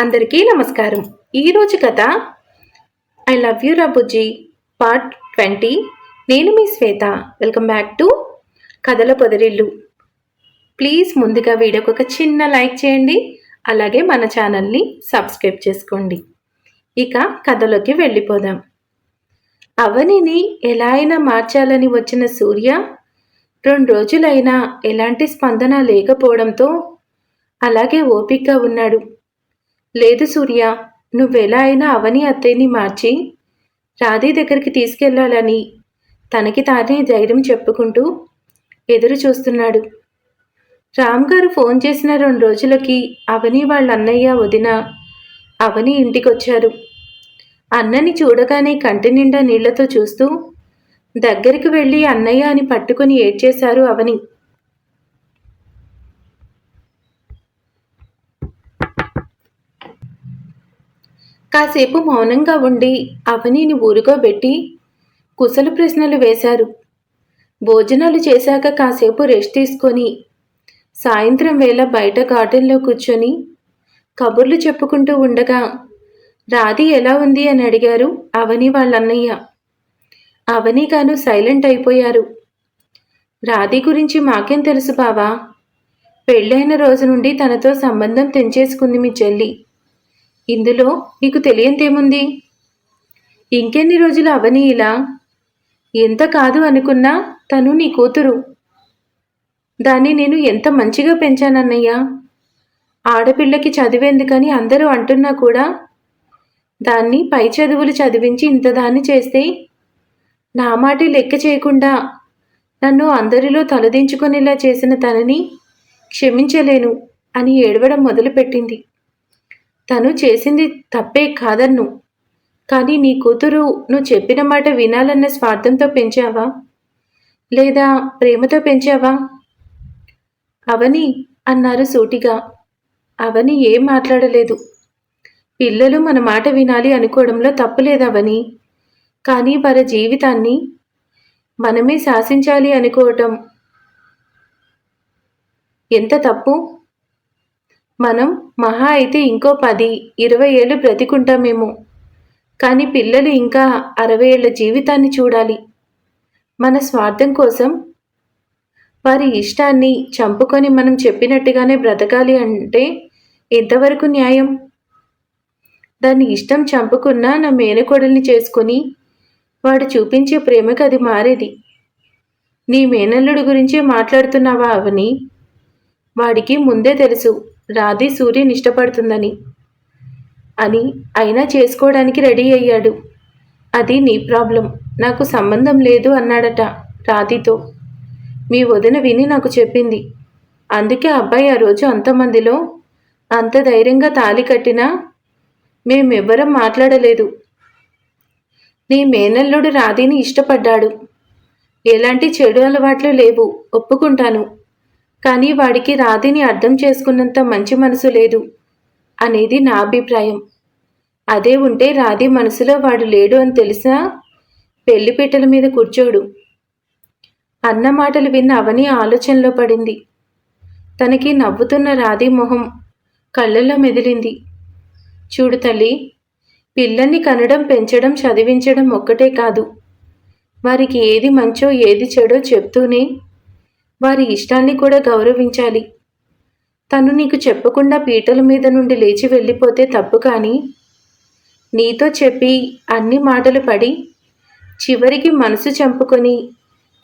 అందరికీ నమస్కారం. ఈరోజు కథ I love you Rabuji part twenty. నేను మీ శ్వేత. వెల్కమ్ బ్యాక్ టు కథల పొదరిల్లు. ప్లీజ్ ముందుగా వీడియోకి ఒక చిన్న లైక్ చేయండి. అలాగే మన ఛానల్ని సబ్స్క్రైబ్ చేసుకోండి. ఇక కథలోకి వెళ్ళిపోదాం. అవనిని ఎలా అయినా మార్చాలని వచ్చిన సూర్య రెండు రోజులైనా ఎలాంటి స్పందన లేకపోవడంతో అలాగే ఓపికగా ఉన్నాడు. లేదు సూర్య నువ్వెలా అయినా అవని అత్తయ్యని మార్చి రాధే దగ్గరికి తీసుకెళ్ళాలని. తనకి తానే ధైర్యం చెప్పుకుంటూ ఎదురు చూస్తున్నాడు. రామ్ గారు ఫోన్ చేసిన రెండు రోజులకి అవని వాళ్ళ అన్నయ్య వదిన అవని ఇంటికొచ్చారు. అన్నని చూడగానే కంటి నిండా నీళ్ళతో చూస్తూ దగ్గరికి వెళ్ళి అన్నయ్య అని పట్టుకుని ఏడ్చేశారు అవని. కాసేపు మౌనంగా ఉండి అవనీని ఊరుకోబెట్టి కుశల ప్రశ్నలు వేశారు. భోజనాలు చేశాక కాసేపు రెస్ట్ తీసుకొని సాయంత్రం వేళ బయట గార్డెన్లో కూర్చొని కబుర్లు చెప్పుకుంటూ ఉండగా రాధి ఎలా ఉంది? అని అడిగారు అవని వాళ్ళన్నయ్య. అవని గాను సైలెంట్ అయిపోయారు. రాధి గురించి మాకేం తెలుసు బావా? పెళ్ళైన రోజు నుండి తనతో సంబంధం తెంచేసుకుంది మీ చెల్లి. ఇందులో నీకు తెలియంతేముంది? ఇంకెన్ని రోజులు అవని ఇలా? ఎంత కాదు అనుకున్నా తను నీ కూతురు. దాన్ని నేను ఎంత మంచిగా పెంచానన్నయ్యా? ఆడపిల్లకి చదివేందుకని అందరూ అంటున్నా కూడా దాన్ని పై చదువులు చదివించి ఇంత దాన్ని చేస్తే నా మాట లెక్క చేయకుండా నన్ను అందరిలో తలదించుకునేలా చేసిన తనని క్షమించలేను అని ఏడవడం మొదలుపెట్టింది. తను చేసింది తప్పే కాదన్ను. కానీ నీ కూతురు నువ్వు చెప్పిన మాట వినాలన్న స్వార్థంతో పెంచావా? లేదా ప్రేమతో పెంచావా? అవని అన్నారు సూటిగా. అవని ఏం మాట్లాడలేదు. పిల్లలు మన మాట వినాలి అనుకోవడంలో తప్పులేదవని కానీ వారి జీవితాన్ని మనమే శాసించాలి అనుకోవటం ఎంత తప్పు? మనం మహా అయితే ఇంకో పది ఇరవై ఏళ్ళు బ్రతికుంటామేమో కానీ పిల్లలు ఇంకా అరవై ఏళ్ళ జీవితాన్ని చూడాలి. మన స్వార్థం కోసం వారి ఇష్టాన్ని చంపుకొని మనం చెప్పినట్టుగానే బ్రతకాలి అంటే ఎంతవరకు న్యాయం? దాన్ని ఇష్టం చంపుకున్నా నా మేనకోడల్ని చేసుకొని వాడు చూపించే ప్రేమకు అది మారేది. నీ మేనల్లుడి గురించే మాట్లాడుతున్నావా అవని? వాడికి ముందే తెలుసు. రాధి సూర్యని ఇష్టపడుతుందని అని అయినా చేసుకోవడానికి రెడీ అయ్యాడు. అది నీ ప్రాబ్లం నాకు సంబంధం లేదు అన్నాడట రాధితో. మీ వదిన విని నాకు చెప్పింది. అందుకే అబ్బాయి ఆ రోజు అంతమందిలో అంత ధైర్యంగా తాలి కట్టినా మేమెవ్వరం మాట్లాడలేదు. నీ మేనల్లుడు రాధిని ఇష్టపడ్డాడు. ఎలాంటి చెడు అలవాట్లు లేవు ఒప్పుకుంటాను. కానీ వాడికి రాధిని అర్థం చేసుకున్నంత మంచి మనసు లేదు అనేది నా అభిప్రాయం. అదే ఉంటే రాధి మనసులో వాడు లేడు అని తెలిసా పెళ్ళిపీటల మీద కూర్చోడు. అన్న మాటలు విన్న అవని ఆలోచనలో పడింది. తనకి నవ్వుతున్న రాధి మొహం కళ్ళల్లో మెదిలింది. చూడు తల్లి పిల్లల్ని కనడం పెంచడం చదివించడం ఒక్కటే కాదు. వారికి ఏది మంచో ఏది చెడో చెప్తూనే వారి ఇష్టాన్ని కూడా గౌరవించాలి. తను నీకు చెప్పకుండా పీటల మీద నుండి లేచి వెళ్ళిపోతే తప్పు కానీ నీతో చెప్పి అన్ని మాటలు పడి చివరికి మనసు చంపుకొని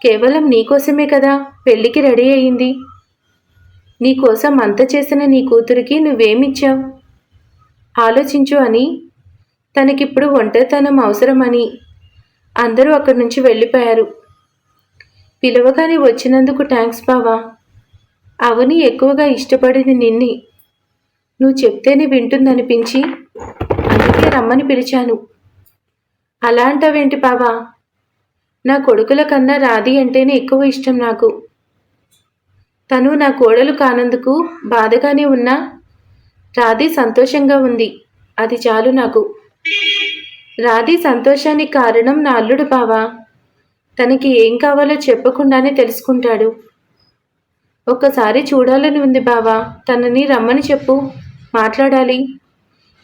కేవలం నీకోసమే కదా పెళ్ళికి రెడీ అయింది. నీకోసం అంత చేసిన నీ కూతురికి నువ్వేమిచ్చావు? ఆలోచించు అని తనకిప్పుడు ఒంటరితనం అవసరమని అందరూ అక్కడి నుంచి వెళ్ళిపోయారు. పిలవగానే వచ్చినందుకు థ్యాంక్స్ బావా. అవని ఎక్కువగా ఇష్టపడేది నిన్ని. నువ్వు చెప్తేనే వింటుందనిపించి అందుకే రమ్మని పిలిచాను. అలా అంటావేంటి బావా? నా కొడుకుల కన్నా రాధి అంటేనే ఎక్కువ ఇష్టం నాకు. తను నా కోడలు కానందుకు బాధగానే ఉన్నా రాధి సంతోషంగా ఉంది. అది చాలు నాకు. రాధి సంతోషానికి కారణం నా అల్లుడు బావా. తనకి ఏం కావాలో చెప్పకుండానే తెలుసుకుంటాడు. ఒక్కసారి చూడాలని ఉంది బావా తనని రమ్మని చెప్పు మాట్లాడాలి.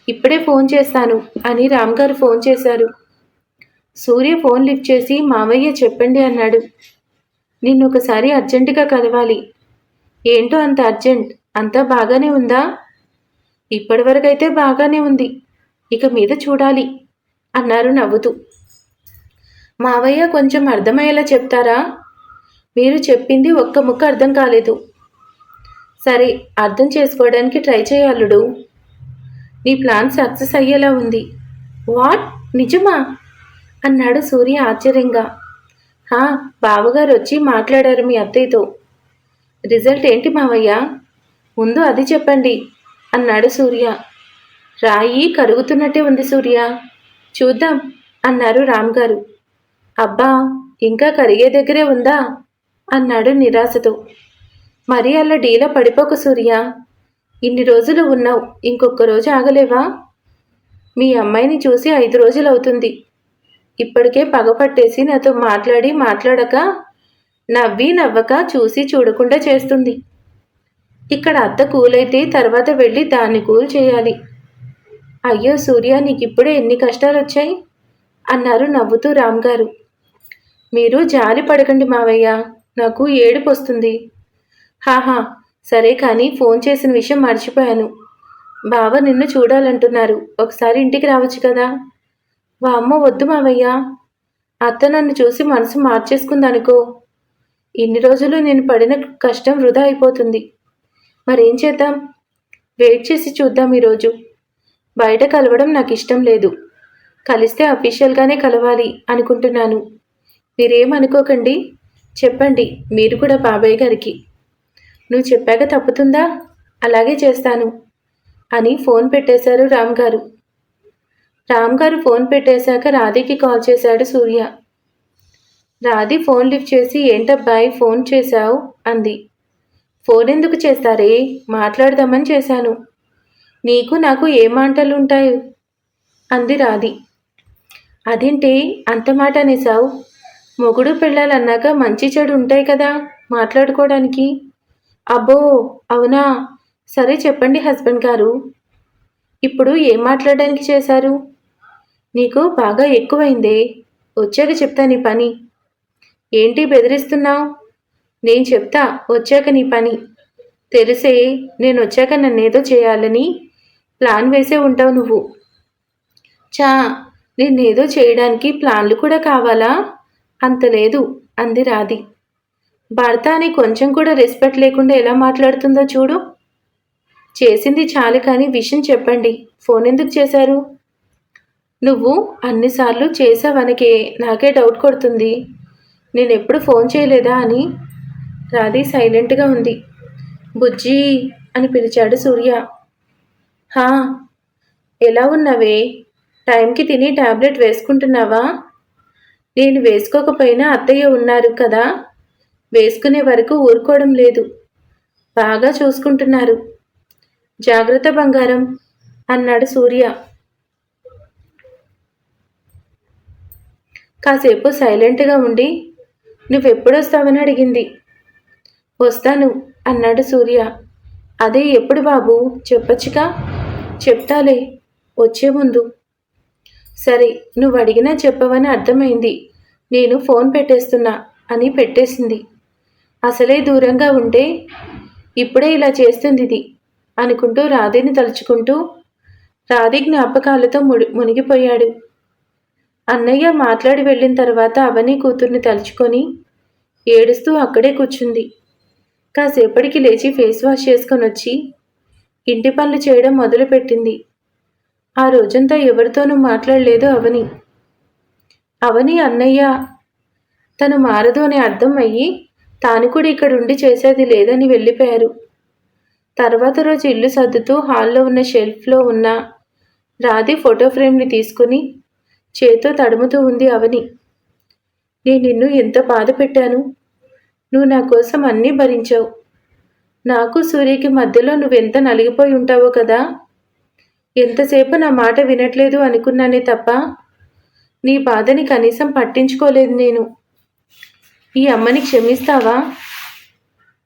ఇప్పుడే ఫోన్ చేస్తాను అని రామ్ గారు ఫోన్ చేశారు. సూర్య ఫోన్ లిఫ్ట్ చేసి మావయ్య చెప్పండి అన్నాడు. నిన్ను ఒకసారి అర్జెంటుగా కలవాలి. ఏంటో అంత అర్జెంట్? అంతా బాగానే ఉందా? ఇప్పటివరకైతే బాగానే ఉంది. ఇక మీద చూడాలి అన్నారు నవ్వుతూ. మావయ్య కొంచెం అర్థమయ్యేలా చెప్తారా? మీరు చెప్పింది ఒక్క ముక్క అర్థం కాలేదు. సరే అర్థం చేసుకోవడానికి ట్రై చేయాలుడు నీ ప్లాన్ సక్సెస్ అయ్యేలా ఉంది. వాట్? నిజమా? అన్నాడు సూర్య ఆశ్చర్యంగా. హా బావగారు వచ్చి మాట్లాడారు మీ అత్తయ్యతో. రిజల్ట్ ఏంటి మావయ్య? ముందు అది చెప్పండి అన్నాడు సూర్య. రాయి కరుగుతున్నట్టే ఉంది సూర్య. చూద్దాం అన్నారు రామ్ గారు అబ్బా ఇంకా కరిగే దగ్గరే ఉందా? అన్నాడు నిరాశతో. మరి అలా డీలో పడిపోక సూర్య. ఇన్ని రోజులు ఉన్నావు ఇంకొక రోజు ఆగలేవా? మీ అమ్మాయిని చూసి ఐదు రోజులు అవుతుంది ఇప్పటికే పగపట్టేసి నాతో మాట్లాడి మాట్లాడక నవ్వి నవ్వక చూసి చూడకుండా చేస్తుంది. ఇక్కడ అత్త కూలైతే తర్వాత వెళ్ళి దాన్ని కూల్ చేయాలి. అయ్యో సూర్య నీకు ఇప్పుడే ఎన్ని కష్టాలు వచ్చాయి అన్నారు నవ్వుతూ రామ్ గారు మీరు జాలి పడకండి మావయ్య. నాకు ఏడుపు వస్తుంది. హాహా సరే కానీ ఫోన్ చేసిన విషయం మర్చిపోయాను. బావ నిన్ను చూడాలంటున్నారు. ఒకసారి ఇంటికి రావచ్చు కదా? వామ్మ వద్దు మావయ్య. అత్త నన్ను చూసి మనసు మార్చేసుకుందనుకో. ఇన్ని రోజులు నేను పడిన కష్టం వృధా అయిపోతుంది. మరేం చేద్దాం? వెయిట్ చేసి చూద్దాం ఈరోజు. బయట కలవడం నాకు ఇష్టం లేదు. కలిస్తే అఫీషియల్గానే కలవాలి అనుకుంటున్నాను. మీరేమనుకోకండి. చెప్పండి మీరు కూడా బాబాయ్ గారికి. నువ్వు చెప్పాక తప్పుతుందా? అలాగే చేస్తాను అని ఫోన్ పెట్టేశారు రామ్ గారు రామ్ గారు ఫోన్ పెట్టేశాక రాధికి కాల్ చేశాడు సూర్య. రాధి ఫోన్ లిఫ్ట్ చేసి ఏంటబ్బాయి ఫోన్ చేశావు? అంది. ఫోన్ ఎందుకు చేస్తారే? మాట్లాడదామని చేశాను. నీకు నాకు ఏ మాటలు ఉంటాయి అంది రాధి. అదేంటి? అంత మాట అనేసావు మొగుడు పెళ్ళాలన్నాక మంచి చెడు ఉంటాయి కదా మాట్లాడుకోవడానికి? అబ్బో అవునా? సరే చెప్పండి హస్బెండ్ గారు. ఇప్పుడు ఏం మాట్లాడడానికి చేశారు? నీకు బాగా ఎక్కువైందే. వచ్చాక చెప్తా నీ పని. ఏంటి బెదిరిస్తున్నావు? నేను చెప్తా వచ్చాక నీ పని. తెలిసే నేను వచ్చాక నన్నేదో చేయాలని ప్లాన్ వేసే ఉంటావు నువ్వు. చా నేనేదో చేయడానికి ప్లాన్లు కూడా కావాలా? అంత లేదు అంది రాధి. భర్త అని కొంచెం కూడా రెస్పెక్ట్ లేకుండా ఎలా మాట్లాడుతుందో చూడు. చేసింది చాలు కానీ విషయం చెప్పండి. ఫోన్ ఎందుకు చేశారు? నువ్వు అన్నిసార్లు చేసావనకే నాకే డౌట్ కొడుతుంది. నేను ఎప్పుడు ఫోన్ చేయలేదా అని రాధి సైలెంట్గా ఉంది. బుజ్జి అని పిలిచాడు సూర్య. హా ఎలా ఉన్నావే? టైంకి తిని టాబ్లెట్ వేసుకుంటున్నావా? నేను వేసుకోకపోయినా అత్తయ్య ఉన్నారు కదా. వేసుకునే వరకు ఊరుకోవడం లేదు. బాగా చూసుకుంటున్నారు. జాగ్రత్త బంగారం అన్నాడు సూర్య. కాసేపు సైలెంట్గా ఉండి నువ్వెప్పుడొస్తావని అడిగింది. వస్తాను అన్నాడు సూర్య. అదే ఎప్పుడు బాబు? చెప్పొచ్చుగా? చెప్తాలే. వచ్చే ముందు. సరే నువ్వు అడిగినా చెప్పవని అర్థమైంది. నేను ఫోన్ పెట్టేస్తున్నా అని పెట్టేసింది. అసలే దూరంగా ఉంటే ఇప్పుడే ఇలా చేస్తుంది ఇది అనుకుంటూ రాధేని తలుచుకుంటూ రాధి జ్ఞాపకాలతో ముడి మునిగిపోయాడు. అన్నయ్య మాట్లాడి వెళ్ళిన తర్వాత అవని కూతుర్ని తలుచుకొని ఏడుస్తూ అక్కడే కూర్చుంది. కాసేపటికి లేచి ఫేస్ వాష్ చేసుకొని వచ్చి ఇంటి పనులు చేయడం మొదలుపెట్టింది. ఆ రోజంతా ఎవరితోనూ మాట్లాడలేదు అవని. అవని అన్నయ్య తను మారదు అని అర్థం అయ్యి తాను కూడా ఇక్కడ ఉండి చేసేది లేదని వెళ్ళిపోయారు. తర్వాత రోజు ఇల్లు సర్దుతూ హాల్లో ఉన్న షెల్ఫ్లో ఉన్న రాధి ఫోటో ఫ్రేమ్ని తీసుకుని చేతో తడుముతూ ఉంది అవని. నేను నిన్ను ఎంత బాధ పెట్టాను. నువ్వు నా కోసం అన్నీ భరించావు. నాకు సూర్యకి మధ్యలో నువ్వెంత నలిగిపోయి ఉంటావో కదా. ఎంతసేపు నా మాట వినట్లేదు అనుకున్నానే తప్ప నీ బాధని కనీసం పట్టించుకోలేదు నేను. ఈ అమ్మని క్షమిస్తావా?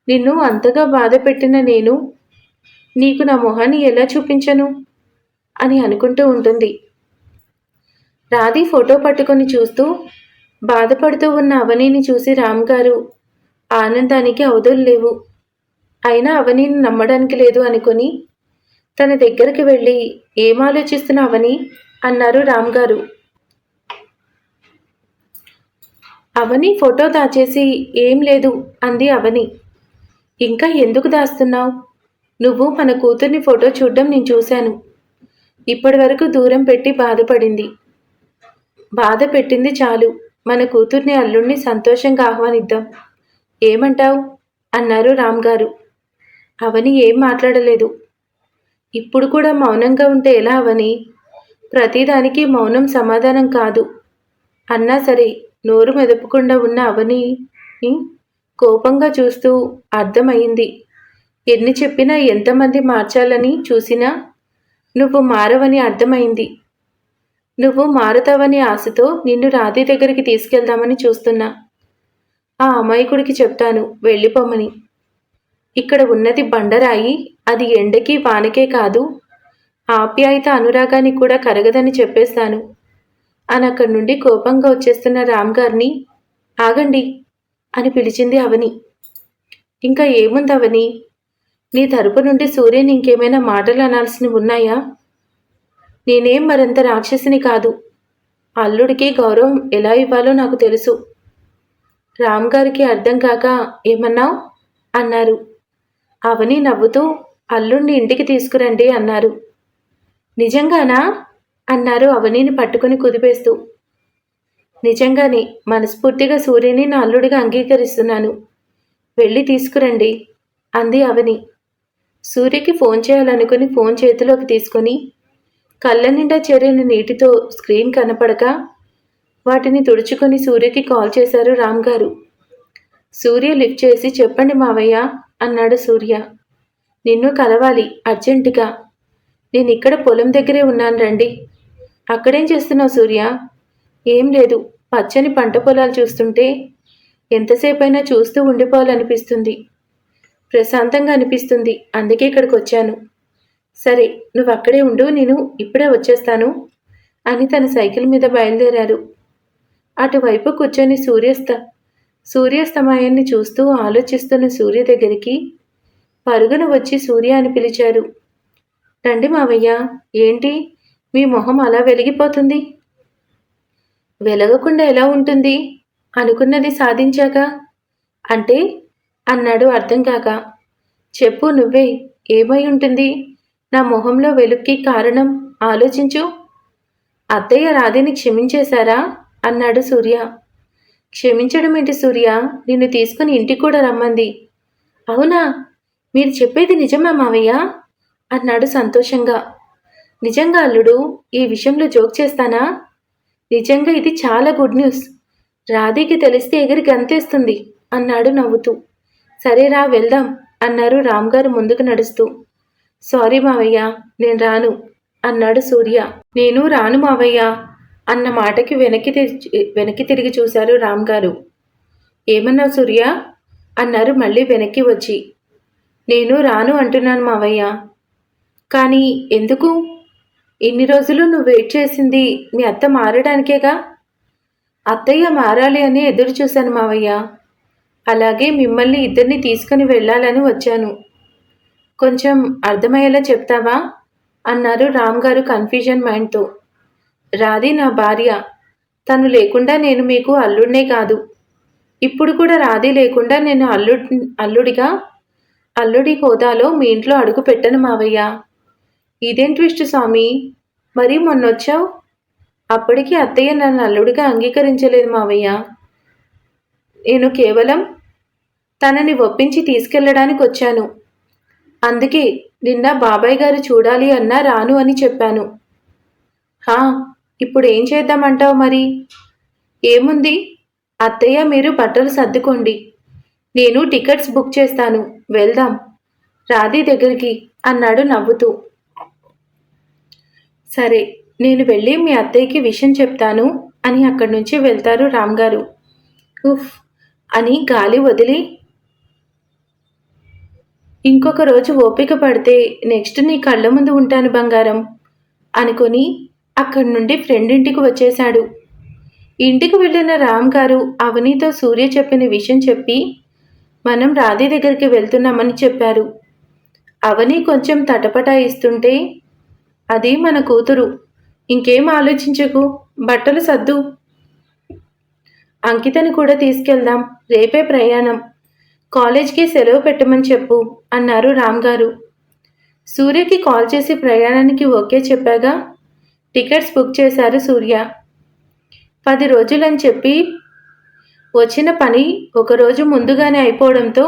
నిన్ను అంతగా బాధ పెట్టిన నేను నీకు నా మొహాన్ని ఎలా చూపించను? అని అనుకుంటూ ఉంటుంది. రాధి ఫోటో పట్టుకొని చూస్తూ బాధపడుతూ ఉన్న అవనీని చూసి రామ్ గారు ఆనందానికి అవధులు లేవు. అయినా అవనీని నమ్మడానికి లేదు అనుకుని తన దగ్గరికి వెళ్ళి ఏం ఆలోచిస్తున్నావని? అన్నారు రామ్ గారు అవని ఫోటో దాచేసి ఏం లేదు అంది అవని. ఇంకా ఎందుకు దాస్తున్నావు? నువ్వు మన కూతుర్ని ఫోటో చూడడం నేను చూశాను. ఇప్పటి వరకు దూరం పెట్టి బాధపడింది. బాధ పెట్టింది చాలు. మన కూతుర్ని అల్లుణ్ణి సంతోషంగా ఆహ్వానిద్దాం. ఏమంటావు? అన్నారు రామ్ గారు అవని ఏం మాట్లాడలేదు. ఇప్పుడు కూడా మౌనంగా ఉంటే ఎలా అవని? ప్రతిదానికి మౌనం సమాధానం కాదు. అన్నా సరే నోరు మెదపకుండా ఉన్న అవని కోపంగా చూస్తూ అర్థమైంది ఎన్ని చెప్పినా ఎంతమంది మార్చాలని చూసినా నువ్వు మారవని అర్థమైంది నువ్వు మారుతావని ఆశతో నిన్ను రాధి దగ్గరికి తీసుకెళ్దామని చూస్తున్నా. ఆ అమాయకుడికి చెప్తాను వెళ్ళిపోమని ఇక్కడ ఉన్నది బండరాయి అది ఎండకి వానకే కాదు ఆప్యాయత అనురాగాన్ని కూడా కరగదని చెప్పేస్తాను. అని అక్కడి నుండి కోపంగా వచ్చేస్తున్న రామ్ గారిని ఆగండి అని పిలిచింది అవని. ఇంకా ఏముంది అవని? నీ తరపు నుండి సూర్యని ఇంకేమైనా మాటలు అనాల్సినవి ఉన్నాయా? నేనేం మరింత రాక్షసిని కాదు. అల్లుడికి గౌరవం ఎలా ఇవ్వాలో నాకు తెలుసు. రామ్ గారికి అర్థం కాక ఏమన్నావు? అన్నారు. అవని నవ్వుతూ అల్లుడిని ఇంటికి తీసుకురండి అన్నారు. నిజంగానా? అన్నారు అవనీని పట్టుకుని కుదిపేస్తూ. నిజంగానే మనస్ఫూర్తిగా సూర్యుని నా అల్లుడిగా అంగీకరిస్తున్నాను. వెళ్ళి తీసుకురండి అంది అవని. సూర్యకి ఫోన్ చేయాలనుకుని ఫోన్ చేతిలోకి తీసుకొని కళ్ళ నిండా చేరిన నీటితో స్క్రీన్ కనపడక వాటిని తుడుచుకొని సూర్యకి కాల్ చేశారు రామ్ గారు సూర్య లిఫ్ట్ చేసి చెప్పండి మావయ్య అన్నాడు సూర్య. నిన్ను కలవాలి అర్జెంటుగా. నేను ఇక్కడ పొలం దగ్గరే ఉన్నాను రండి. అక్కడేం చేస్తున్నావు సూర్య? ఏం లేదు పచ్చని పంట పొలాలు చూస్తుంటే ఎంతసేపైనా చూస్తూ ఉండిపోవాలనిపిస్తుంది. ప్రశాంతంగా అనిపిస్తుంది అందుకే ఇక్కడికి వచ్చాను. సరే నువ్వు అక్కడే ఉండు నేను ఇప్పుడే వచ్చేస్తాను అని తన సైకిల్ మీద బయలుదేరారు. అటువైపు కూర్చొని సూర్యాస్త సూర్యాస్తమయాన్ని చూస్తూ ఆలోచిస్తున్న సూర్య దగ్గరికి పరుగున వచ్చి సూర్య అని పిలిచారు. రండి మావయ్య ఏంటి? మీ మొహం అలా వెలిగిపోతుంది. వెలగకుండా ఎలా ఉంటుంది? అనుకున్నది సాధించాక? అంటే? అన్నాడు అర్థం కాక. చెప్పు నువ్వే ఏమై ఉంటుంది? నా మొహంలో వెలుక్కి కారణం ఆలోచించు. అత్తయ్య రాధిని క్షమించేశారా? అన్నాడు సూర్య. క్షమించడం ఏంటి సూర్య? నిన్ను తీసుకుని ఇంటికి కూడా రమ్మంది. అవునా? మీరు చెప్పేది నిజమా మావయ్య? అన్నాడు సంతోషంగా. నిజంగా అల్లుడు ఈ విషయంలో జోక్ చేస్తానా? నిజంగా ఇది చాలా గుడ్ న్యూస్ రాధీకి తెలిస్తే ఎగిరి గంతేస్తుంది అన్నాడు నవ్వుతూ. సరేరా వెళ్దాం అన్నారు రామ్గారు ముందుకు నడుస్తూ. సారీ మావయ్య నేను రాను అన్నాడు సూర్య. నేను రాను మావయ్య అన్న మాటకి వెనక్కి వెనక్కి తిరిగి చూశారు రామ్ గారు ఏమన్నావు సూర్య? అన్నారు మళ్ళీ వెనక్కి వచ్చి. నేను రాను అంటున్నాను మావయ్య. కానీ ఎందుకు? ఇన్ని రోజులు నువ్వు వెయిట్ చేసింది మీ అత్త మారడానికేగా? అత్తయ్య మారాలి అని ఎదురు చూశాను మావయ్య. అలాగే మిమ్మల్ని ఇద్దరిని తీసుకుని వెళ్ళాలని వచ్చాను. కొంచెం అర్థమయ్యేలా చెప్తావా? అన్నారు రామ్ గారు కన్ఫ్యూజన్ మైండ్తో. రాధి నా భార్య. తను లేకుండా నేను మీకు అల్లుడినే కాదు. ఇప్పుడు కూడా రాధి లేకుండా నేను అల్లుడి అల్లుడిగా అల్లుడి హోదాలో మీ ఇంట్లో అడుగు పెట్టను మావయ్య. ఇదేం ట్విస్ట్ స్వామి? మరీ మొన్నొచ్చావు? అప్పటికి అత్తయ్య నన్ను అల్లుడిగా అంగీకరించలేదు మావయ్య. నేను కేవలం తనని ఒప్పించి తీసుకెళ్ళడానికి వచ్చాను. అందుకే నిన్న బాబాయ్ గారు చూడాలి అన్నా రాను అని చెప్పాను. హా ఇప్పుడు ఏం చేద్దామంటావు మరి? ఏముంది? అత్తయ్య మీరు బట్టలు సర్దుకోండి. నేను టికెట్స్ బుక్ చేస్తాను. వెళ్దాం. రాధి దగ్గరికి అన్నాడు నవ్వుతూ. సరే నేను వెళ్ళి మీ అత్తయ్యకి విషయం చెప్తాను అని అక్కడి నుంచి వెళ్తారు రామ్గారు. ఉఫ్! అని గాలి వదిలి ఇంకొక రోజు ఓపిక పడితే నెక్స్ట్ నీ కళ్ళ ముందు ఉంటాను బంగారం అనుకొని అక్కడి నుండి ఫ్రెండ్ ఇంటికి వచ్చేశాడు. ఇంటికి వెళ్ళిన రామ్ గారు అవనితో సూర్య చెప్పిన విషయం చెప్పి మనం రాధి దగ్గరికి వెళ్తున్నామని చెప్పారు. అవని కొంచెం తటపటాయిస్తుంటే అది మన కూతురు. ఇంకేం ఆలోచించకు. బట్టలు సర్దు. అంకితని కూడా తీసుకెళ్దాం. రేపే ప్రయాణం. కాలేజ్కి సెలవు పెట్టమని చెప్పు అన్నారు రామ్ గారు సూర్యకి కాల్ చేసి ప్రయాణానికి ఓకే చెప్పాగా. టికెట్స్ బుక్ చేశారు సూర్య. పది రోజులని చెప్పి వచ్చిన పని ఒకరోజు ముందుగానే అయిపోవడంతో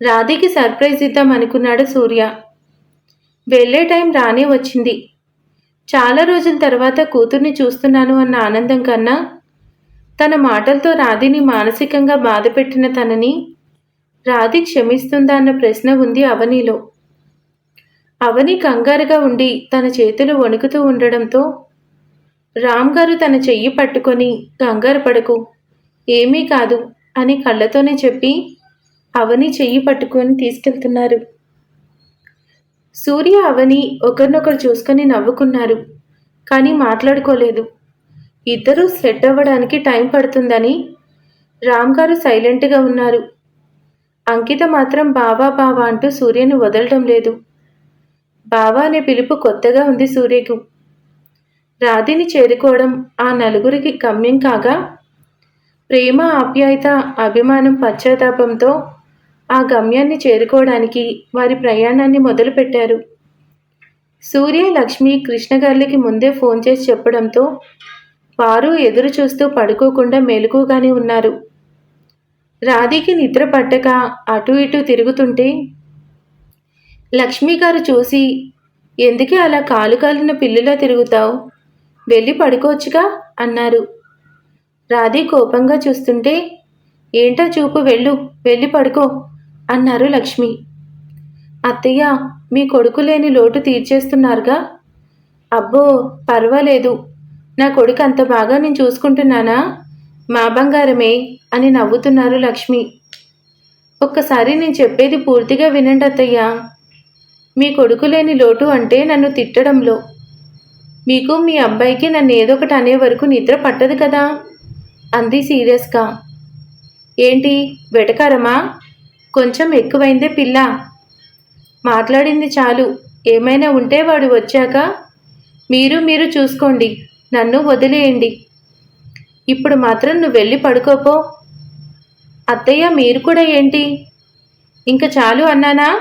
రాధికి సర్ప్రైజ్ ఇద్దాం అనుకున్నాడు సూర్య. వెళ్ళే టైం రానే వచ్చింది. చాలా రోజుల తర్వాత కూతుర్ని చూస్తున్నాను అన్న ఆనందం కన్నా తన మాటలతో రాధిని మానసికంగా బాధపెట్టిన తనని రాధి క్షమిస్తుందా అన్న ప్రశ్న ఉంది అవనిలో. అవని కంగారుగా ఉండి తన చేతులు వణుకుతూ ఉండడంతో రామ్ గారు తన చెయ్యి పట్టుకొని కంగారు పడకు. ఏమీ కాదు అని కళ్ళతోనే చెప్పి అవని చెయ్యి పట్టుకొని తీసుకెళ్తున్నారు. సూర్య అవని ఒకరినొకరు చూసుకొని నవ్వుకున్నారు కానీ మాట్లాడుకోలేదు. ఇద్దరూ సెట్ అవ్వడానికి టైం పడుతుందని రామ్ గారు సైలెంట్గా ఉన్నారు. అంకిత మాత్రం బావా బావా అంటూ సూర్యను వదలడం లేదు. బావా అనే పిలుపు కొత్తగా ఉంది సూర్యకు. రాధిని చేరుకోవడం ఆ నలుగురికి గమ్యం కాగా ప్రేమ ఆప్యాయత అభిమానం పశ్చాత్తాపంతో ఆ గమ్యాన్ని చేరుకోవడానికి వారి ప్రయాణాన్ని మొదలుపెట్టారు. సూర్య లక్ష్మి కృష్ణగారికి ముందే ఫోన్ చేసి చెప్పడంతో వారు ఎదురు చూస్తూ పడుకోకుండా మేలుకోగానే ఉన్నారు. రాధికి నిద్ర పట్టక అటు ఇటు తిరుగుతుంటే లక్ష్మి గారు చూసి ఎందుకే అలా కాలు కాలిన పిల్లిలా తిరుగుతావు? వెళ్ళి పడుకోవచ్చుగా? అన్నారు. రాధి కోపంగా చూస్తుంటే ఏంటో చూపు వెళ్ళు వెళ్ళి పడుకో అన్నారు లక్ష్మి. అత్తయ్య మీ కొడుకు లేని లోటు తీర్చేస్తున్నారుగా? అబ్బో పర్వాలేదు. నా కొడుకు అంత బాగా నేను చూసుకుంటున్నానా? మా బంగారమే అని నవ్వుతున్నారు లక్ష్మి. ఒక్కసారి నేను చెప్పేది పూర్తిగా వినండి అత్తయ్య. మీ కొడుకు లేని లోటు అంటే నన్ను తిట్టడంలో. మీకు మీ అబ్బాయికి నన్ను ఏదో ఒకటి అనే వరకు నిద్ర పట్టదు కదా? అంది సీరియస్గా ఏంటి వెటకారమా? కొంచెం ఎక్కువైందే పిల్ల. మాట్లాడింది చాలు. ఏమైనా ఉంటే వాడు వచ్చాక మీరు మీరు చూసుకోండి. నన్ను వదిలేయండి. ఇప్పుడు మాత్రం నువ్వు వెళ్ళి పడుకోపో. అత్తయ్య మీరు కూడా ఏంటి? ఇంక చాలు అన్నానా?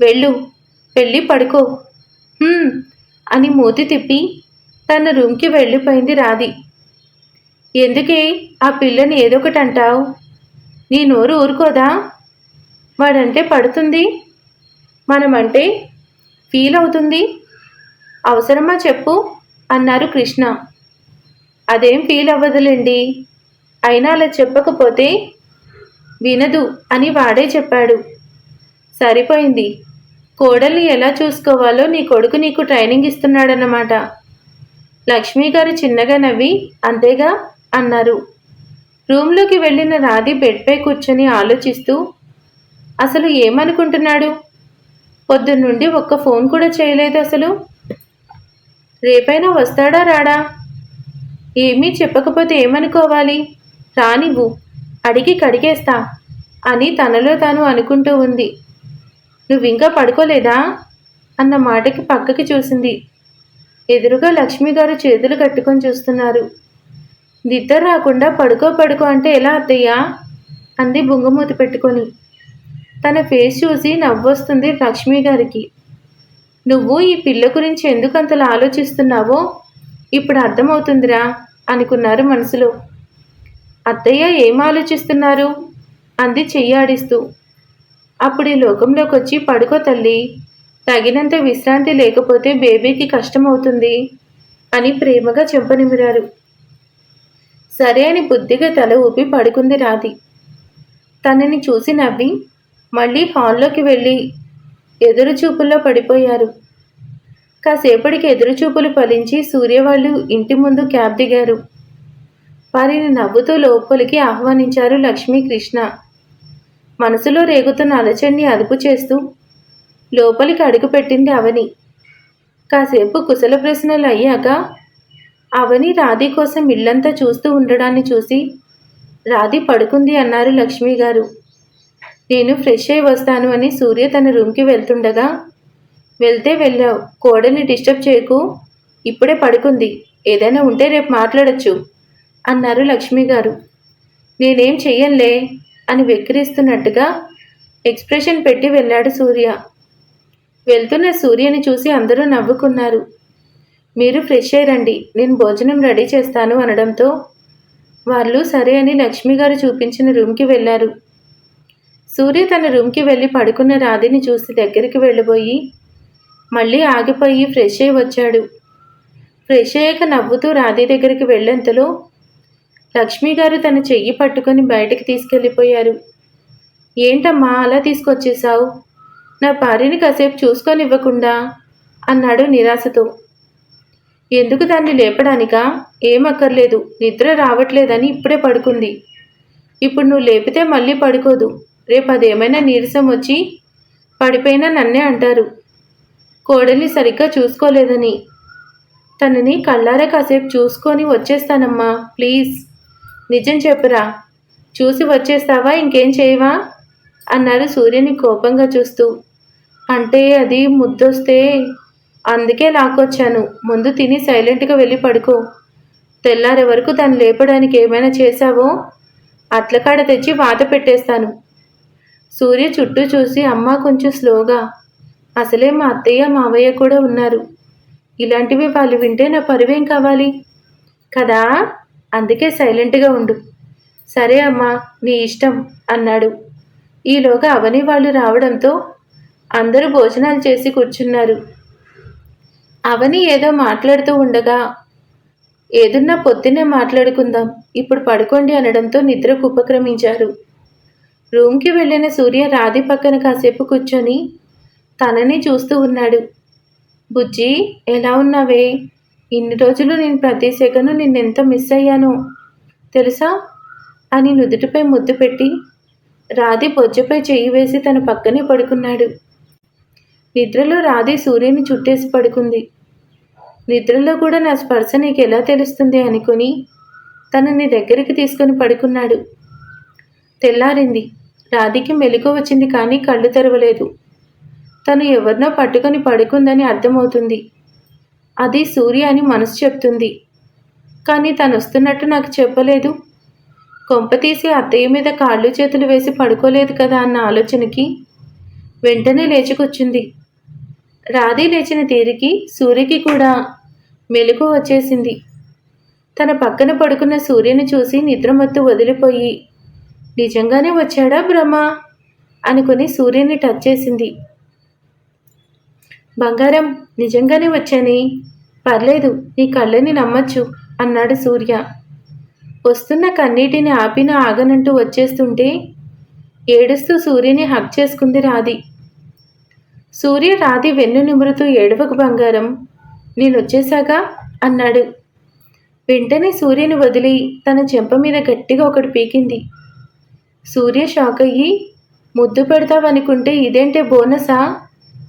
వెళ్ళు. వెళ్ళి పడుకో. అని మూతి తిప్పి తన రూమ్కి వెళ్ళిపోయింది రాది ఎందుకే ఆ పిల్లని ఏదో ఒకటి అంటావు నీ నోరు ఊరుకోదా? వాడంటే పడుతుంది. మనమంటే ఫీల్ అవుతుంది అవసరమా చెప్పు అన్నారు కృష్ణ. అదేం ఫీల్ అవ్వదులేండి అయినా అలా చెప్పకపోతే వినదు అని వాడే చెప్పాడు. సరిపోయింది. కోడల్ని ఎలా చూసుకోవాలో నీ కొడుకు నీకు ట్రైనింగ్ ఇస్తున్నాడన్నమాట. లక్ష్మి గారు చిన్నగా నవ్వి అంతేగా? అన్నారు. రూమ్లోకి వెళ్ళిన రాధి బెడ్పై కూర్చొని ఆలోచిస్తూ అసలు ఏమనుకుంటున్నాడు? పొద్దున్నుండి ఒక్క ఫోన్ కూడా చేయలేదు అసలు. రేపైనా వస్తాడా రాడా? ఏమీ చెప్పకపోతే ఏమనుకోవాలి? రానివ్వు అడిగి కడిగేస్తా అని తనలో తాను అనుకుంటూ ఉంది. నువ్వింకా పడుకోలేదా? అన్న మాటకి పక్కకి చూసింది. ఎదురుగా లక్ష్మి గారు చేతులు కట్టుకొని చూస్తున్నారు. నిద్ర రాకుండా పడుకో పడుకో అంటే ఎలా అత్తయ్యా? అంది బుంగమూతి పెట్టుకొని. తన ఫేస్ చూసి నవ్వొస్తుంది లక్ష్మి గారికి. నువ్వు ఈ పిల్ల గురించి ఎందుకు అంతలా ఆలోచిస్తున్నావో? ఇప్పుడు అర్థమవుతుందిరా అనుకున్నారు మనసులో. అత్తయ్య ఏం ఆలోచిస్తున్నారు? అంది చెయ్యాడిస్తూ అప్పుడు ఈ లోకంలోకి వచ్చి పడుకో తల్లి. తగినంత విశ్రాంతి లేకపోతే బేబీకి కష్టమవుతుంది అని ప్రేమగా చెంపనిమిరారు సరే అని బుద్ధిగా తల ఊపి పడుకుంది రాధి. తనని చూసి నవ్వి మళ్ళీ హాల్లోకి వెళ్ళి ఎదురు చూపుల్లో పడిపోయారు. కాసేపటికి ఎదురు చూపులు ఫలించి సూర్యవాళ్ళు ఇంటి ముందు క్యాబ్ దిగారు. వారిని నవ్వుతూ లోపలికి ఆహ్వానించారు లక్ష్మీ కృష్ణ మనసులో రేగుతున్న అలచడిని అదుపు చేస్తూ లోపలికి అడుగుపెట్టింది అవని. కాసేపు కుశల ప్రశ్నలు అయ్యాక అవని రాధి కోసం ఇల్లంతా చూస్తూ ఉండడాన్ని చూసి రాధి పడుకుంది అన్నారు లక్ష్మి గారు. నేను ఫ్రెష్ అయి వస్తాను అని సూర్య తన రూమ్కి వెళ్తుండగా వెళ్తే వెళ్ళావు. కోడల్ని డిస్టర్బ్ చేయకు. ఇప్పుడే పడుకుంది. ఏదైనా ఉంటే రేపు మాట్లాడొచ్చు అన్నారు లక్ష్మి గారు. నేనేం చెయ్యంలే అని వెక్కిరిస్తున్నట్టుగా ఎక్స్ప్రెషన్ పెట్టి వెళ్ళాడు సూర్య. వెళ్తున్న సూర్యని చూసి అందరూ నవ్వుకున్నారు. మీరు ఫ్రెష్ అయ్యండి. నేను భోజనం రెడీ చేస్తాను అనడంతో వాళ్ళు సరే అని లక్ష్మి గారు చూపించిన రూమ్కి వెళ్ళారు. సూర్య తన రూమ్కి వెళ్ళి పడుకున్న రాధిని చూసి దగ్గరికి వెళ్ళిపోయి మళ్ళీ ఆగిపోయి ఫ్రెష్ అయి వచ్చాడు. ఫ్రెష్ అయ్యాక నవ్వుతూ రాధి దగ్గరికి వెళ్ళేంతలో లక్ష్మి గారు తన చెయ్యి పట్టుకొని బయటికి తీసుకెళ్ళిపోయారు. ఏంటమ్మా అలా తీసుకొచ్చేశావు? నా భార్యని కాసేపు చూసుకొని ఇవ్వకుండా అన్నాడు నిరాశతో. ఎందుకు దాన్ని లేపడానికా? ఏమక్కర్లేదు. నిద్ర రావట్లేదని ఇప్పుడే పడుకుంది. ఇప్పుడు నువ్వు లేపితే మళ్ళీ పడుకోదు. రేపు అదేమైనా నీరసం వచ్చి పడిపోయినా నన్నే అంటారు. కోడల్ని సరిగ్గా చూసుకోలేదని. తనని కళ్ళారా కాసేపు చూసుకొని వచ్చేస్తానమ్మా ప్లీజ్. నిజం చెప్పురా. చూసి వచ్చేస్తావా? ఇంకేం చేయవా? అన్నారు సూర్యుని కోపంగా చూస్తూ. అంటే అది ముద్దొస్తే అందుకే లాక్కొచ్చాను. ముందు తిని సైలెంట్గా వెళ్ళి పడుకో. తెల్లారే వరకు తను లేపడానికి ఏమైనా చేశావో? అట్లకాడ తెచ్చి వాత పెట్టేస్తాను. సూర్య చుట్టూ చూసి అమ్మ కొంచెం స్లోగా. అసలే మా అత్తయ్య మావయ్య కూడా ఉన్నారు. ఇలాంటివి వాళ్ళు వింటే నా పరువేం కావాలి? కదా? అందుకే సైలెంట్గా ఉండు. సరే అమ్మా నీ ఇష్టం అన్నాడు. ఈలోగా అవని వాళ్ళు రావడంతో అందరూ భోజనాలు చేసి కూర్చున్నారు. అవని ఏదో మాట్లాడుతూ ఉండగా ఏదున్నా పొద్దునే మాట్లాడుకుందాం. ఇప్పుడు పడుకోండి అనడంతో నిద్రకు ఉపక్రమించారు. రూమ్కి వెళ్ళిన సూర్య రాధి పక్కన కాసేపు కూర్చొని తనని చూస్తూ ఉన్నాడు. బుజ్జి ఎలా ఉన్నావే? ఇన్ని రోజులు నేను ప్రతి సెకను నిన్నెంత మిస్ అయ్యానో తెలుసా? అని నుదుటిపై ముద్దు పెట్టి రాధి బొజ్జపై చెయ్యి వేసి తన పక్కనే పడుకున్నాడు. నిద్రలో రాధి సూర్యుని చుట్టేసి పడుకుంది. నిద్రలో కూడా నా స్పర్శ నీకు ఎలా తెలుస్తుంది అనుకుని తనని దగ్గరికి తీసుకొని పడుకున్నాడు. తెల్లారింది. రాధికి మెలకు వచ్చింది కానీ కళ్ళు తెరవలేదు. తను ఎవరినో పట్టుకొని పడుకుందని అర్థమవుతుంది. అది సూర్య అని మనసు చెప్తుంది. కానీ తను వస్తున్నట్టు నాకు చెప్పలేదు. కొంపతీసి అత్తయ్య మీద కాళ్ళు చేతులు వేసి పడుకోలేదు కదా అన్న ఆలోచనకి వెంటనే లేచికొచ్చింది రాధి లేచిన తీరికి సూర్యకి కూడా మెలకు వచ్చేసింది. తన పక్కన పడుకున్న సూర్యుని చూసి నిద్రమత్తు వదిలిపోయి నిజంగానే వచ్చాడా బ్రహ్మ? అనుకుని సూర్యుని టచ్ చేసింది. బంగారం నిజంగానే వచ్చాని? పర్లేదు నీ కళ్ళని నమ్మచ్చు అన్నాడు సూర్య. వస్తున్న కన్నీటిని ఆపిన ఆగనంటూ వచ్చేస్తుంటే ఏడుస్తూ సూర్యుని హక్ చేసుకుంది రాధి. సూర్య రాధి వెన్ను నిమురుతూ ఏడవకు బంగారం నేను అన్నాడు. వెంటనే సూర్యుని వదిలి తన చెంప మీద గట్టిగా ఒకటి పీకింది. సూర్య షాక్ అయ్యి ముద్దు పెడతావనుకుంటే ఇదేంటే బోనసా?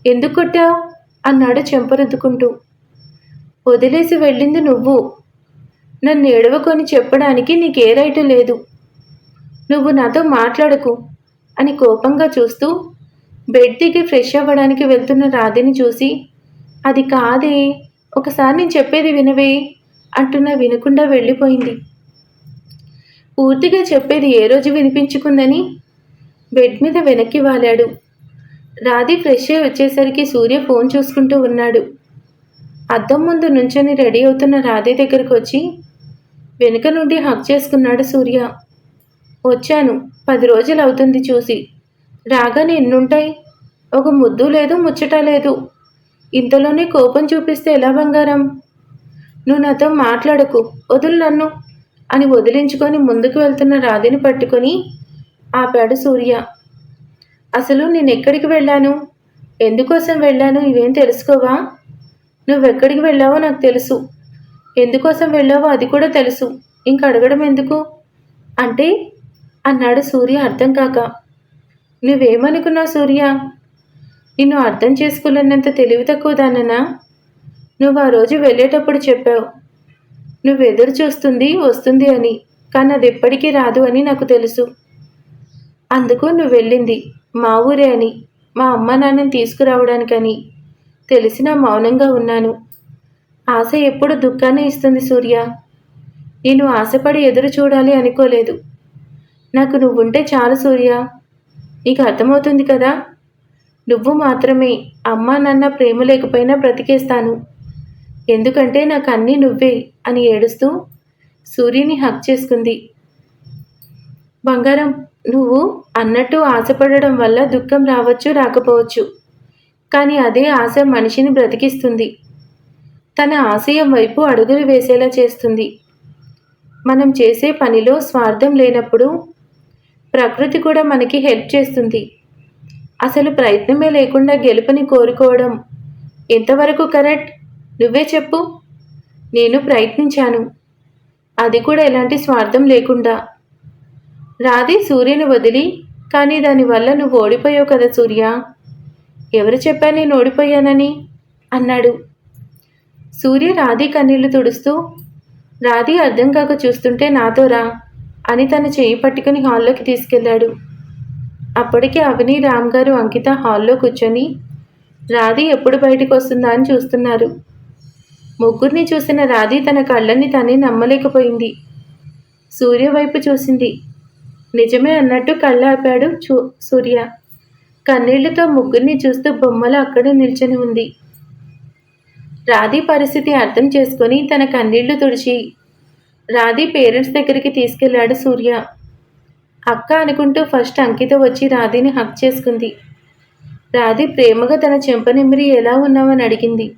ఎందుకు కొట్టావు? అన్నాడు చెంపరుద్దుకుంటూ వదిలేసి వెళ్ళింది నువ్వు. నన్ను ఎడవకొని చెప్పడానికి నీకే రైటు లేదు. నువ్వు నాతో మాట్లాడకు అని కోపంగా చూస్తూ బెడ్ దిగి ఫ్రెష్ అవ్వడానికి వెళ్తున్న రాధిని చూసి అది కాదే ఒకసారి నేను చెప్పేది వినవే అంటున్నా వినకుండా వెళ్ళిపోయింది. పూర్తిగా చెప్పేది ఏ రోజు వినిపించుకుందని బెడ్ మీద వెనక్కి వాలాడు. రాధి ఫ్రెష్ అయి వచ్చేసరికి సూర్య ఫోన్ చూసుకుంటూ ఉన్నాడు. అద్దం ముందు నుంచొని రెడీ అవుతున్న రాధి దగ్గరకు వచ్చి వెనుక నుండి హక్ చేసుకున్నాడు సూర్య. వచ్చాను పది రోజులు అవుతుంది చూసి. రాగానే ఎన్నుంటాయి? ఒక ముద్దు లేదు ముచ్చట లేదు. ఇంతలోనే కోపం చూపిస్తే ఎలా బంగారం? నువ్వు నాతో మాట్లాడకు వదులు నన్ను అని వదిలించుకొని ముందుకు వెళ్తున్న రాధిని పట్టుకొని ఆపాడు సూర్య. అసలు నేను ఎక్కడికి వెళ్ళాను? ఎందుకోసం వెళ్ళాను? ఇవేం తెలుసుకోవా? నువ్వెక్కడికి వెళ్ళావో నాకు తెలుసు. ఎందుకోసం వెళ్ళావో అది కూడా తెలుసు. ఇంక అడగడం ఎందుకు? అంటే అన్నాడు సూర్య అర్థం కాక. నువ్వేమనుకున్నావు సూర్య? నిన్ను అర్థం చేసుకోలేనంత తెలివి తక్కువ దాననా? నువ్వు ఆ రోజు వెళ్ళేటప్పుడు చెప్పావు. నువ్వు ఎదురు చూస్తుంది వస్తుంది అని కానీ అది ఎప్పటికీ రాదు అని నాకు తెలుసు. అందుకు నువ్వు వెళ్ళింది మా ఊరే అని మా అమ్మ నాన్నని తీసుకురావడానికని. తెలిసిన మౌనంగా ఉన్నాను. ఆశ ఎప్పుడు దుఃఖాన్ని ఇస్తుంది సూర్య. నేను ఆశపడి ఎదురు చూడాలి అనుకోలేదు. నాకు నువ్వుంటే చాలు సూర్య. నీకు అర్థమవుతుంది కదా? నువ్వు మాత్రమే అమ్మ నాన్న ప్రేమ లేకపోయినా బ్రతికేస్తాను. ఎందుకంటే నాకు అన్నీ నువ్వే అని ఏడుస్తూ సూర్యుని హక్ చేసుకుంది. బంగారం నువ్వు అన్నట్టు ఆశపడడం వల్ల దుఃఖం రావచ్చు రాకపోవచ్చు. కానీ అదే ఆశ మనిషిని బ్రతికిస్తుంది. తన ఆశయం వైపు అడుగులు వేసేలా చేస్తుంది. మనం చేసే పనిలో స్వార్థం లేనప్పుడు ప్రకృతి కూడా మనకి హెల్ప్ చేస్తుంది. అసలు ప్రయత్నమే లేకుండా గెలుపుని కోరుకోవడం ఎంతవరకు కరెక్ట్? నువ్వే చెప్పు. నేను ప్రయత్నించాను. అది కూడా ఎలాంటి స్వార్థం లేకుండా. రాధి సూర్యుని వదిలి కానీ దానివల్ల నువ్వు ఓడిపోయావు కదా సూర్య. ఎవరు చెప్పా నేను ఓడిపోయానని? అన్నాడు. సూర్య రాధి కన్నీళ్ళు తుడుస్తూ రాధి అర్థం కాక చూస్తుంటే నాతో రా. అని తన చేయి పట్టుకుని హాల్లోకి తీసుకెళ్ళాడు అప్పటికే అవని రామ్ గారు అంకిత హాల్లో కూర్చొని రాధి ఎప్పుడు బయటకు వస్తుందా అని చూస్తున్నారు. ముగ్గురిని చూసిన రాధి తన కళ్ళని తనే నమ్మలేకపోయింది. సూర్య వైపు చూసింది. నిజమే అన్నట్టు కళ్ళాపాడు చూ సూర్య. కన్నీళ్ళతో ముగ్గురిని చూస్తూ బొమ్మలు అక్కడే నిల్చొని ఉంది. రాధి పరిస్థితి అర్థం చేసుకొని తన కన్నీళ్ళు తుడిచి రాధి పేరెంట్స్ దగ్గరికి తీసుకెళ్ళాడు సూర్య. అక్క అనుకుంటూ ఫస్ట్ అంకిత వచ్చి రాధిని హక్ చేసుకుంది. రాధి ప్రేమగా తన చెంపనిమిరి ఎలా ఉన్నావని అడిగింది.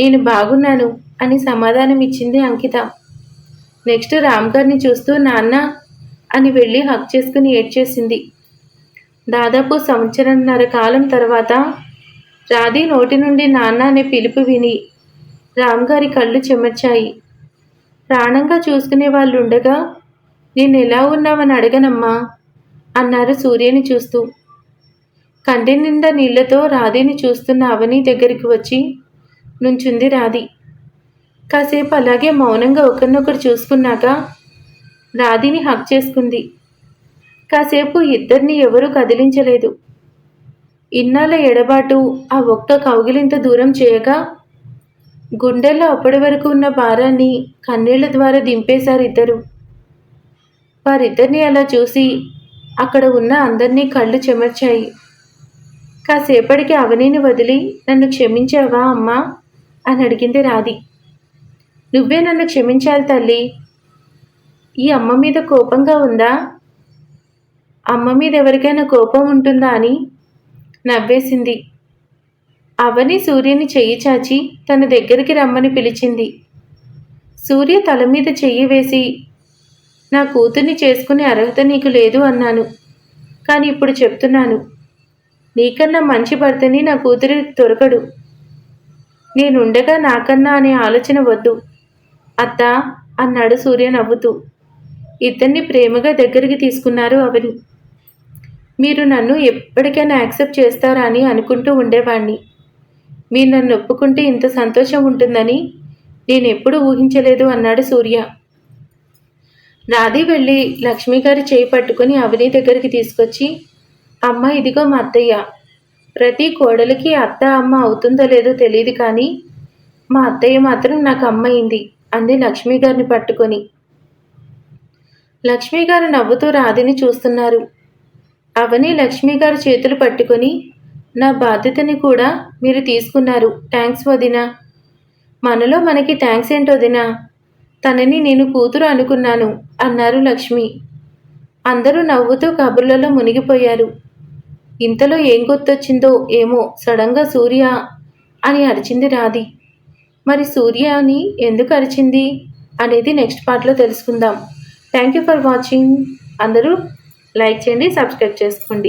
నేను బాగున్నాను అని సమాధానం ఇచ్చింది అంకిత. నెక్స్ట్ రామ్ గారిని చూస్తూ నాన్న అని వెళ్ళి హక్ చేసుకుని ఏడ్చేసింది. దాదాపు సంవత్సరంన్నర కాలం తర్వాత రాధి నోటి నుండి నాన్న అనే పిలుపు విని రామ్ గారి కళ్ళు చెమర్చాయి. ప్రాణంగా చూసుకునే వాళ్ళు ఉండగా నేను ఎలా ఉన్నావని అడగనమ్మా అన్నారు సూర్యని చూస్తూ. కంటి నిండా నీళ్ళతో రాధిని చూస్తున్న అవని దగ్గరికి వచ్చి నుంచుంది రాధి. కాసేపు అలాగే మౌనంగా ఒకరినొకరు చూసుకున్నాక రాధిని హక్ చేసుకుంది. కాసేపు ఇద్దరిని ఎవరూ కదిలించలేదు. ఇన్నాళ్ళ ఎడబాటు ఆ ఒక్క కౌగిలింత దూరం చేయగా గుండెల్లో అప్పటి వరకు ఉన్న భారాన్ని కన్నీళ్ళ ద్వారా దింపేశారు ఇద్దరు. వారిద్దరిని అలా చూసి అక్కడ ఉన్న అందరినీ కళ్ళు చెమర్చాయి. కాసేపటికి అవనీని వదిలి నన్ను క్షమించావా అమ్మా? అని అడిగింది రాధి. నువ్వే నన్ను క్షమించాలి తల్లి. ఈ అమ్మ మీద కోపంగా ఉందా? అమ్మ మీద ఎవరికైనా కోపం ఉంటుందా? అని నవ్వేసింది. అవని సూర్యుని చెయ్యి చాచి తన దగ్గరికి రమ్మని పిలిచింది. సూర్య తల మీద చెయ్యి వేసి నా కూతుర్ని చేసుకునే అర్హత నీకు లేదు అన్నాను. కానీ ఇప్పుడు చెప్తున్నాను నీకన్నా మంచి భర్తని నా కూతురి దొరకడు. నేనుండగా నాకన్నా అనే ఆలోచన వద్దు. అత్త అన్నాడు సూర్య నవ్వుతూ. ఇద్దరిని ప్రేమగా దగ్గరికి తీసుకున్నారు అవని. మీరు నన్ను ఎప్పటికైనా యాక్సెప్ట్ చేస్తారా అని అనుకుంటూ ఉండేవాణ్ణి. మీరు నన్ను ఒప్పుకుంటే ఇంత సంతోషం ఉంటుందని నేను ఊహించలేదు అన్నాడు సూర్య. రాధి వెళ్ళి లక్ష్మి గారి చేయి పట్టుకుని అవని దగ్గరికి తీసుకొచ్చి అమ్మ ఇదిగో మా అత్తయ్య. ప్రతి కోడలికి అత్త అమ్మ అవుతుందో లేదో తెలియదు కానీ మా అత్తయ్య మాత్రం నాకు అమ్మయింది అంది లక్ష్మి గారిని పట్టుకొని. లక్ష్మి గారు నవ్వుతూ రాధిని చూస్తున్నారు. అవని లక్ష్మి గారి చేతులు పట్టుకొని నా బాధ్యతని కూడా మీరు తీసుకున్నారు. థ్యాంక్స్ వదినా. మనలో మనకి థ్యాంక్స్ ఏంటో వదినా? తనని నేను కూతురు అనుకున్నాను అన్నారు లక్ష్మి. అందరూ నవ్వుతూ కబుర్లలో మునిగిపోయారు. ఇంతలో ఏం గుర్తొచ్చిందో ఏమో సడన్గా సూర్య అని అరిచింది రాధి. మరి సూర్య అని ఎందుకు అరిచింది? అనేది నెక్స్ట్ పార్ట్లో తెలుసుకుందాం. Thank you for watching. అందరూ లైక్ చేయండి సబ్స్క్రైబ్ చేసుకోండి.